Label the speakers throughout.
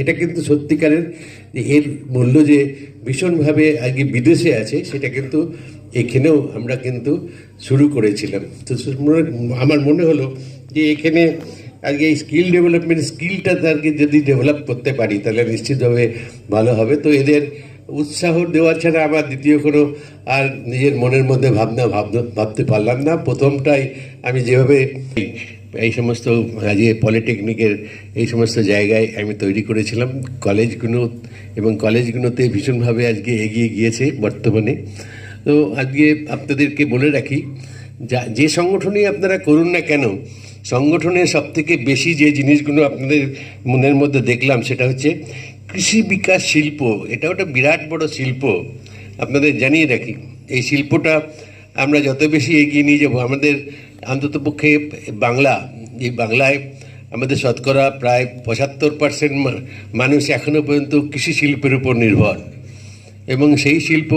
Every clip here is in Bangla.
Speaker 1: এটা কিন্তু সত্যিকারের এর মূল্য যে ভীষণভাবে আগে বিদেশে আছে, সেটা কিন্তু এখানেও আমরা কিন্তু শুরু করেছিলাম। তো আমার মনে হলো যে এখানে আজকে এই স্কিল ডেভেলপমেন্ট স্কিলটা তাকে যদি ডেভেলপ করতে পারি, তাহলে নিশ্চিতভাবে ভালো হবে। তো এদের উৎসাহ দেওয়া ছাড়া আমার দ্বিতীয় কোনো আর নিজের মনের মধ্যে ভাবনা ভাবনা ভাবতে পারলাম না। প্রথমটাই আমি যেভাবে এই সমস্ত আজকে পলিটেকনিকের এই সমস্ত জায়গায় আমি তৈরি করেছিলাম, কলেজগুলো এবং কলেজগুলোতে ভীষণভাবে আজকে এগিয়ে গিয়েছে বর্তমানে। তো আজকে আপনাদেরকে বলে রাখি, যা যে সংগঠনই আপনারা করুন না কেন, সংগঠনের সবথেকে বেশি যে জিনিসগুলো আপনাদের মনের মধ্যে দেখলাম সেটা হচ্ছে কৃষি বিকাশ শিল্প এটা একটা বিরাট বড় শিল্প। আপনাদের জানিয়ে রাখি, এই শিল্পটা আমরা যত বেশি এগিয়ে নিয়ে যাব, আমাদের অন্ততপক্ষে বাংলা, এই বাংলায় আমাদের শতকরা প্রায় পঁচাত্তর পার্সেন্ট মানুষ এখনও পর্যন্ত কৃষি শিল্পের উপর নির্ভর। এবং সেই শিল্প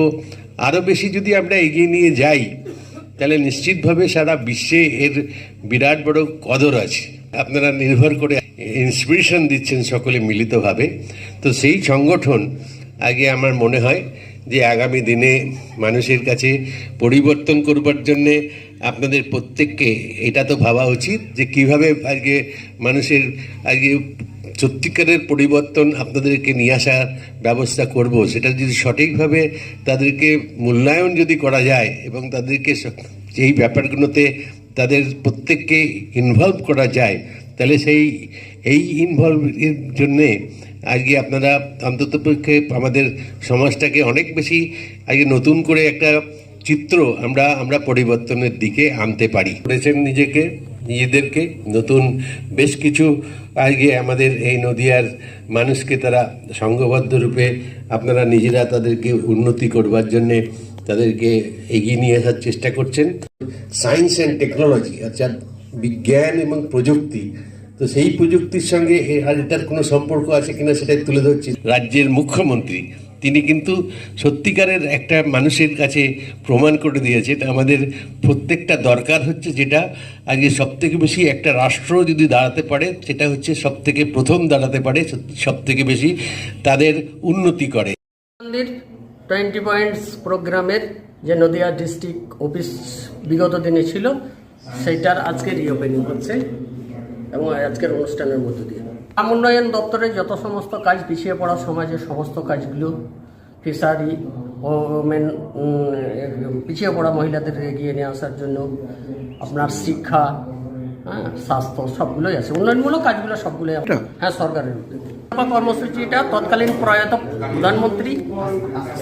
Speaker 1: আরও বেশি যদি আমরা এগিয়ে নিয়ে যাই, তাহলে নিশ্চিতভাবে সারা বিশ্বে এর বিরাট বড় কদর আছে। আপনারা নির্ভর করে ইন্সপিরেশন দিচ্ছেন সকলে মিলিতভাবে। তো সেই সংগঠন, আগে আমার মনে হয় যে আগামী দিনে মানুষের কাছে পরিবর্তন করবার জন্যে আপনাদের প্রত্যেককে এটা তো ভাবা উচিত যে কীভাবে আজকে মানুষের, আজকে সত্যিকারের পরিবর্তন আপনাদেরকে নিয়ে আসার ব্যবস্থা করব। সেটা যদি সঠিকভাবে তাদেরকে মূল্যায়ন যদি করা যায় এবং তাদেরকে এই ব্যাপারগুলোতে তাদের প্রত্যেককে ইনভলভ করা যায় তাহলে সেই, এই ইনভলভ এর জন্যে আজকে আপনারা অন্ততপক্ষে আমাদের সমাজটাকে অনেক বেশি আজকে নতুন করে একটা চিত্র আমরা আমরা পরিবর্তনের দিকে আনতে পারি। করেছেন নিজেকে, নিজেদেরকে, নতুন বেশ কিছু আজকে আমাদের এই নদিয়ার মানুষকে তারা সংঘবদ্ধ রূপে আপনারা নিজেরা তাদেরকে উন্নতি করবার জন্যে তাদেরকে এগিয়ে নিয়ে আসার চেষ্টা করছেন। সায়েন্স অ্যান্ড টেকনোলজি অর্থাৎ বিজ্ঞান এবং প্রযুক্তি। তো সেই প্রযুক্তির সঙ্গে আর এটার কোনো সম্পর্ক আছে কিনা সেটাই তুলে ধরছি। রাজ্যের মুখ্যমন্ত্রী তিনি কিন্তু সত্যিকারের একটা মানুষের কাছে প্রমাণ করে দিয়েছেন আমাদের প্রত্যেকটা দরকার হচ্ছে যেটা আজকে সব থেকে বেশি একটা রাষ্ট্র যদি দাঁড়াতে পারে সেটা হচ্ছে সব থেকে প্রথম দাঁড়াতে পারে সব থেকে বেশি তাদের উন্নতি করে।
Speaker 2: টোয়েন্টি পয়েন্টস প্রোগ্রামের যে নদিয়া ডিস্ট্রিক্ট অফিস বিগত দিনে ছিল সেইটার আজকে রিওপেনিং হচ্ছে এবং আজকের অনুষ্ঠানের মধ্য দিয়ে গ্রাম উন্নয়ন দপ্তরের যত সমস্ত কাজ পিছিয়ে পড়া সমাজের সমস্ত কাজগুলো ফিশারি ও মেন পিছিয়ে পড়া মহিলাদের এগিয়ে নিয়ে আসার জন্য আপনার শিক্ষা হ্যাঁ স্বাস্থ্য সবগুলোই আছে উন্নয়নমূলক কাজগুলো সবগুলোই। হ্যাঁ সরকারের উদ্যোগে। কর্মসূচিটা তৎকালীন প্রয়াত প্রধানমন্ত্রী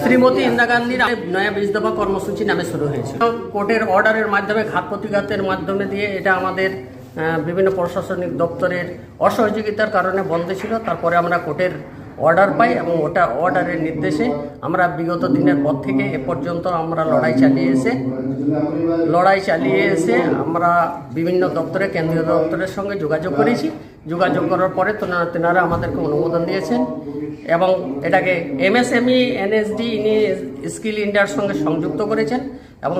Speaker 2: শ্রীমতী ইন্দিরা গান্ধীর নয়া বিশ দফা কর্মসূচি নামে শুরু হয়েছে। কোর্টের অর্ডারের মাধ্যমে, ঘাত প্রতিঘাতের মাধ্যমে দিয়ে এটা আমাদের বিভিন্ন প্রশাসনিক দপ্তরের অসহযোগিতার কারণে বন্ধ ছিল। তারপরে আমরা কোর্টের অর্ডার পাই এবং ওটা অর্ডারের নির্দেশে আমরা বিগত দিনের পর থেকে এ পর্যন্ত আমরা লড়াই চালিয়ে এসে, লড়াই চালিয়ে এসে আমরা বিভিন্ন দপ্তরে, কেন্দ্রীয় দপ্তরের সঙ্গে যোগাযোগ করেছি। যোগাযোগ করার পরে তেনারা আমাদেরকে অনুমোদন দিয়েছেন এবং এটাকে এমএসএমই এনএসডি ইনি স্কিল ইন্ডিয়ার সঙ্গে সংযুক্ত করেছেন এবং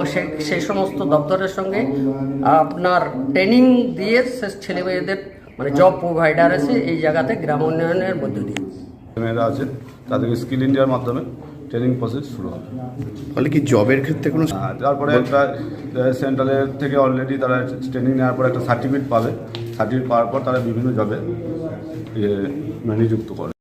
Speaker 2: সেই সমস্ত দপ্তরের সঙ্গে আপনার ট্রেনিং দিয়ে ছেলে মেয়েদের মানে জব প্রোভাইডার আছে এই জায়গাতে গ্রাম উন্নয়নের মধ্য দিয়ে।
Speaker 3: মেয়েরা আছে তাদেরকে স্কিল ইন্ডিয়ার মাধ্যমে ট্রেনিং প্রসেস শুরু হবে।
Speaker 4: ফলে কি জবের ক্ষেত্রে কোনো
Speaker 3: আর তারপরে একটা সেন্ট্রালের থেকে অলরেডি তারা ট্রেনিং নেওয়ার পর একটা সার্টিফিকেট পাবে। সার্টিফিকেট পাওয়ার পর তারা বিভিন্ন জবে মানে নিযুক্ত করে।